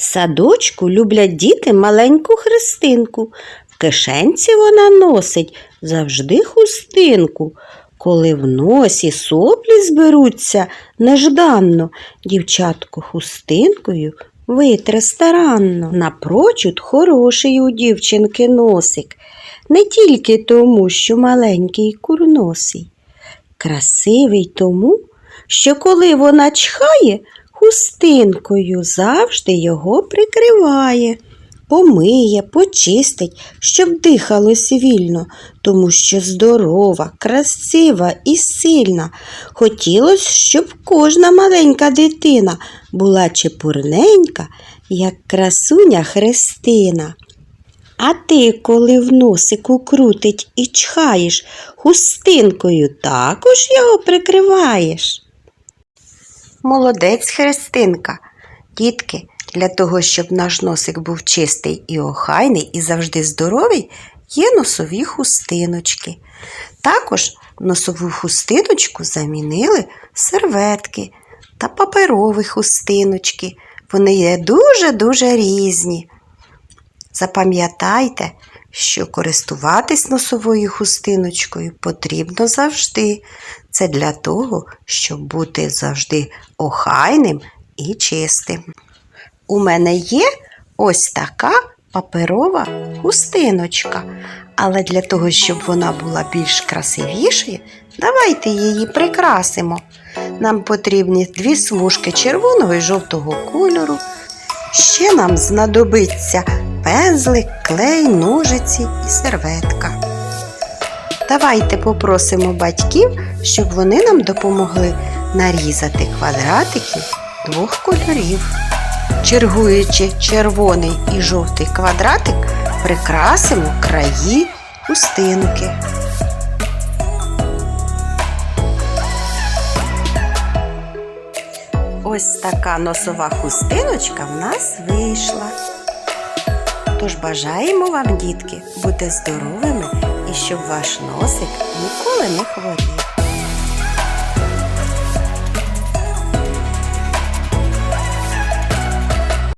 Садочку люблять діти маленьку христинку. В кишенці вона носить завжди хустинку. Коли в носі соплі зберуться нежданно, дівчатко хустинкою витре старанно. Напрочуд хороший у дівчинки носик, не тільки тому, що маленький курносий. Красивий тому, що коли вона чхає, хустинкою завжди його прикриває, помиє, почистить, щоб дихалось вільно, тому що здорова, красива і сильна. Хотілося, щоб кожна маленька дитина була чепурненька, як красуня Христина. А ти, коли в носику крутить і чхаєш, хустинкою також його прикриваєш. Молодець Христинка. Дітки, для того, щоб наш носик був чистий і охайний, і завжди здоровий, є носові хустиночки. Також носову хустиночку замінили серветки та паперові хустиночки. Вони є дуже-дуже різні. Запам'ятайте, що користуватись носовою хустиночкою потрібно завжди. Це для того, щоб бути завжди охайним і чистим. У мене є ось така паперова хустиночка. Але для того, щоб вона була більш красивішою, давайте її прикрасимо. Нам потрібні дві смужки червоного і жовтого кольору. Ще нам знадобиться пензлик, клей, ножиці і серветка. Давайте попросимо батьків, щоб вони нам допомогли нарізати квадратики двох кольорів. Чергуючи червоний і жовтий квадратик, прикрасимо краї хустинки. Ось така носова хустиночка в нас вийшла. Тож бажаємо вам, дітки, бути здоровими і щоб ваш носик ніколи не хворів.